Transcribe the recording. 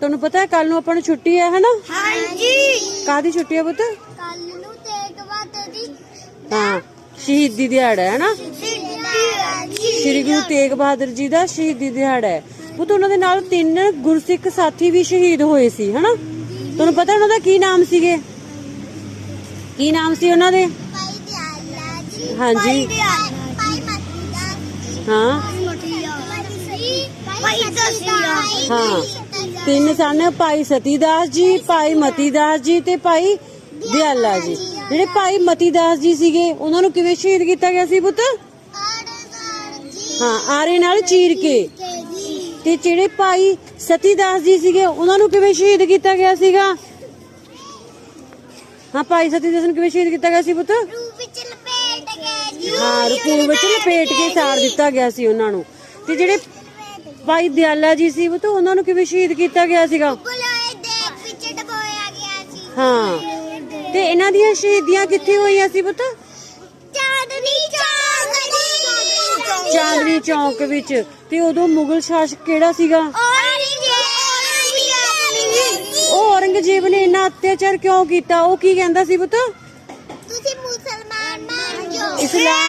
ਤੁਹਾਨੂੰ ਪਤਾ ਹੈ ਕੱਲ ਨੂੰ ਆਪਾਂ ਨੂੰ ਛੁੱਟੀ ਹੈ ਹਨਾ? ਹਾਂਜੀ। ਕਾਦੀ ਛੁੱਟੀ ਹੈ ਪੁੱਤ? ਕੱਲ ਨੂੰ ਤੇਗ ਬਹਾਦਰ ਦੀ ਹਾਂ ਸ਼ਹੀਦੀ ਦਿਹਾੜਾ ਹੈ ਸਿੱਧੀ ਸ਼੍ਰੀ ਗੁਰੂ ਤੇਗ ਬਹਾਦਰ ਜੀ ਦਾ ਸ਼ਹੀਦੀ ਦਿਹਾੜਾ ਹੈ। ਪੁੱਤ ਉਹਨਾਂ ਦੇ ਨਾਲ ਤਿੰਨ ਗੁਰਸਿੱਖ ਸਾਥੀ ਵੀ ਸ਼ਹੀਦ ਹੋਏ ਸੀ ਹਨਾ? ਤੁਹਾਨੂੰ ਪਤਾ ਉਹਨਾਂ ਦਾ ਕੀ ਨਾਮ ਸੀਗੇ? ਕੀ ਨਾਮ ਸੀ ਉਹਨਾਂ ਦੇ? ਹਾਂਜੀ। ਹਾਂ। ਹਾਂ। ਤਿੰਨ ਸਨ, ਭਾਈ ਸਤੀਦਾਸ ਜੀ, ਭਾਈ ਮਤੀਦਾਸ ਜੀ ਤੇ ਭਾਈ ਦਿਆਲਾ ਜੀ। ਜਿਹੜੇ ਭਾਈ ਮਤੀਦਾਸ ਜੀ ਸੀਗੇ, ਉਹਨਾਂ ਨੂੰ ਕਿਵੇਂ ਸ਼ਹੀਦ ਕੀਤਾ ਗਿਆ ਸੀ ਪੁੱਤ? ਹਾਂ, ਆਰੇ ਨਾਲ ਚੀਰ ਕੇ। ਤੇ ਜਿਹੜੇ ਭਾਈ ਸਤੀਦਾਸ ਜੀ ਸੀਗੇ, ਉਹਨਾਂ ਨੂੰ ਕਿਵੇਂ ਸ਼ਹੀਦ ਕੀਤਾ ਗਿਆ ਸੀਗਾ? ਹਾਂ, ਭਾਈ ਸਤੀਦਾਸ ਨੂੰ ਕਿਵੇਂ ਸ਼ਹੀਦ ਕੀਤਾ ਗਿਆ ਸੀ ਪੁੱਤ? ਰੂਪ ਵਿੱਚ ਲਪੇਟ ਕੇ ਹਾਂ ਰਕੂਨ ਵਿੱਚ ਲਪੇਟ ਕੇ ਸਾੜ ਦਿੱਤਾ ਗਿਆ ਸੀ ਉਹਨਾਂ ਨੂੰ। ਤੇ ਜਿਹੜੇ ਭਾਈ ਦਿਆਲਾ ਜੀ ਸੀ ਪੁੱਤ ਉਹਨਾਂ ਨੂੰ ਕਿਵੇਂ ਸ਼ਹੀਦ ਕੀਤਾ ਗਿਆ ਸੀਗਾ? ਗੁਲਾਏ ਦੇਖ ਵਿੱਚ ਡਬੋਇਆ ਗਿਆ ਸੀ। ਹਾਂ। ਤੇ ਇਹਨਾਂ ਦੀਆਂ ਸ਼ਹੀਦੀਆਂ ਕਿੱਥੇ ਹੋਈਆਂ ਸੀ ਪੁੱਤ? ਚਾਂਦਨੀ ਚੌਕ ਚਾਂਦਨੀ ਚੌਂਕ ਵਿੱਚ। ਤੇ ਉਦੋਂ ਮੁਗਲ ਸ਼ਾਸਕ ਕਿਹੜਾ ਸੀਗਾ? ਉਹ ਔਰੰਗਜ਼ੇਬ ਨੇ ਇੰਨਾ ਅਤਿਆਚਾਰ ਕਿਉਂ ਕੀਤਾ? ਉਹ ਕੀ ਕਹਿੰਦਾ ਸੀ ਪੁੱਤ? ਤੁਸੀਂ ਮੁਸਲਮਾਨ ਜਾਓ ਇਸਲਾਮ